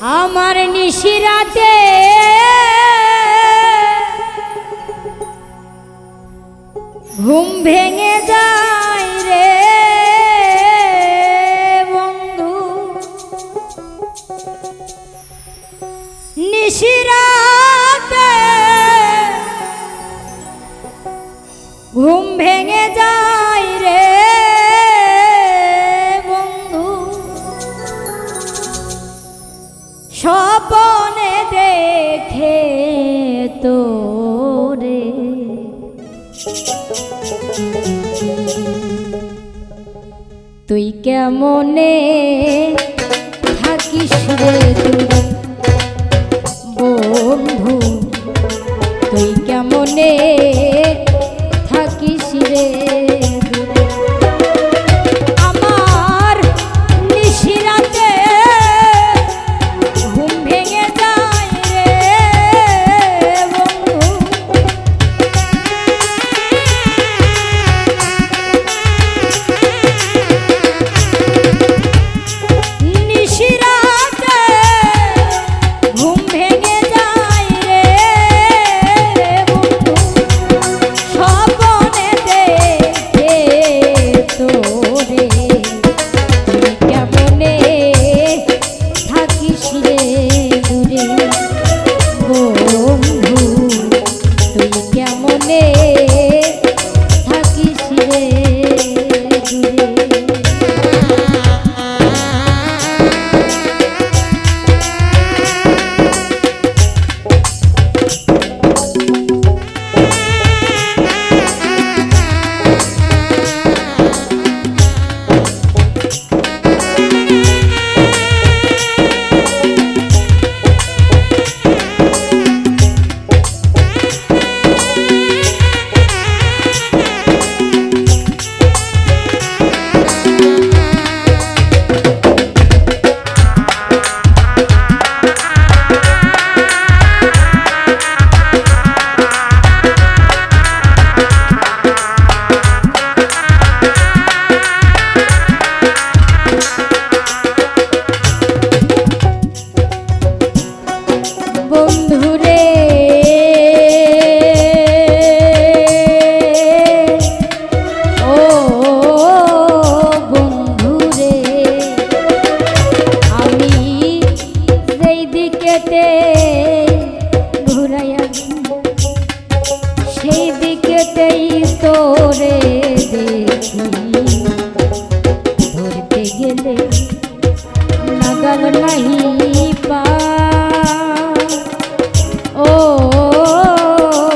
আমার নিশিরাতে ঘুম ভেঙে যায় রে বন্ধু। নিশিরাতে ঘুম ভেঙে তুই কেমনে থাকিস রে বন্ধু? তুই কেমনে থাকিস রে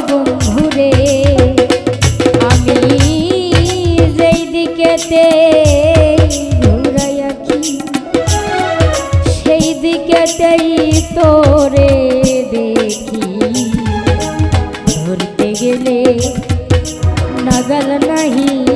বন্ধুরে আমি সেই দিকেতেই তোরে দেখি। গেলে নাগাল নাহি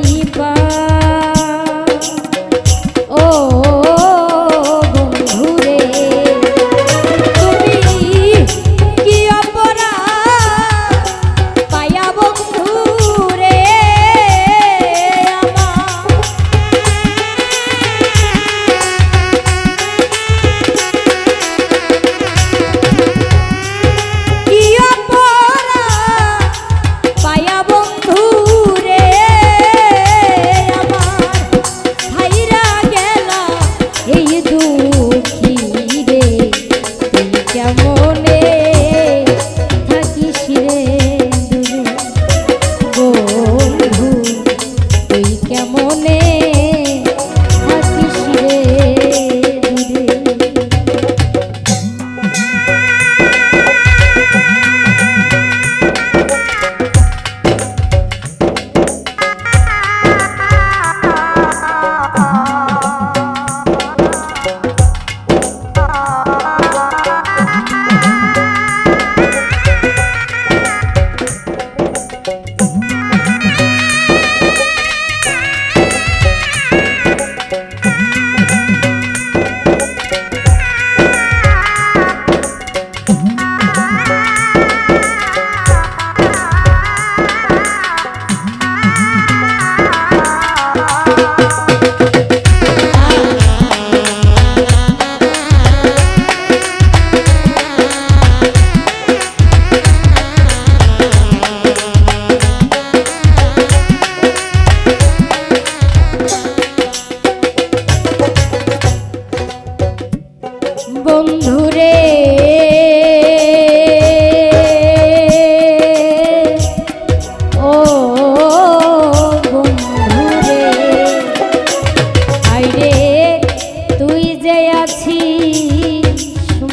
আছি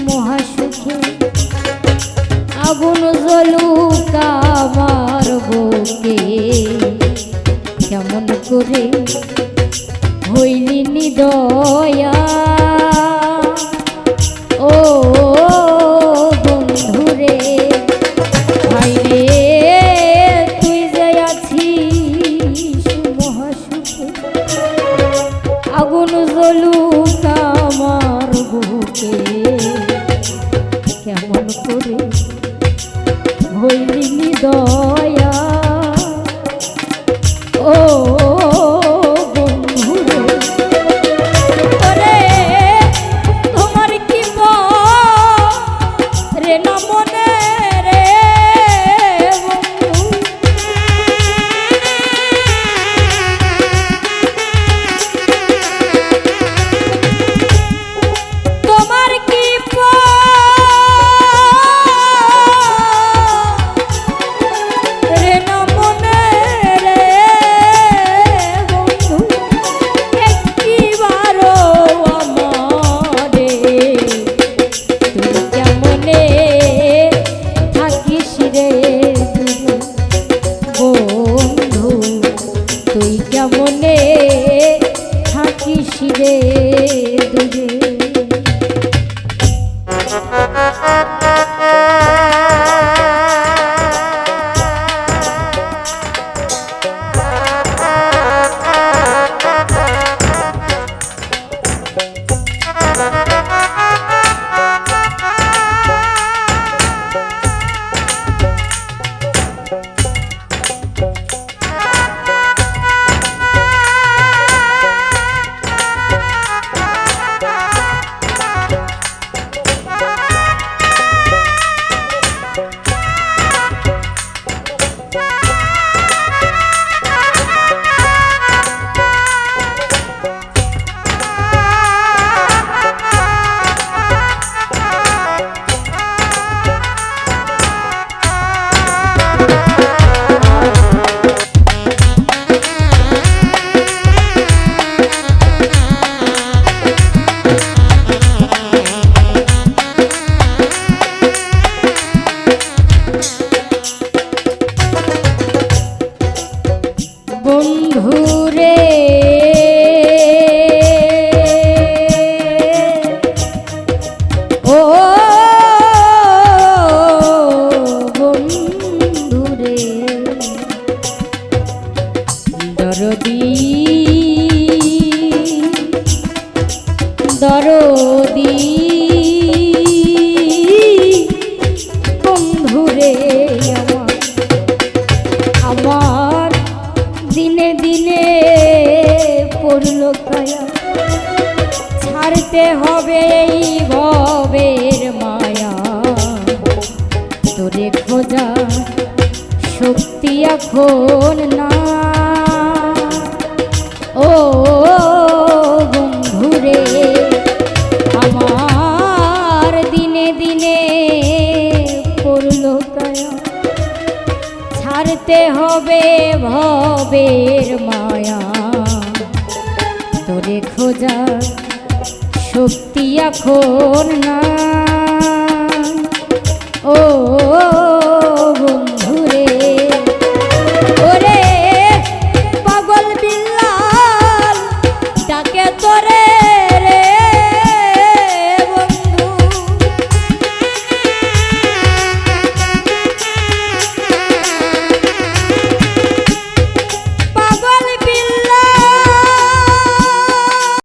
মহাসুখে আগুন জলুক আমার বুকে। কেমন করে হইলি নিদয়া। ও যে খোঁজা, শক্তি এখন না। ও বন্ধুরে, আমার দিনে দিনে পড়ল ছাড়তে হবে ভবের মায়া। তো তোরে খোঁজা, শক্তি এখন না। 哦哦哦哦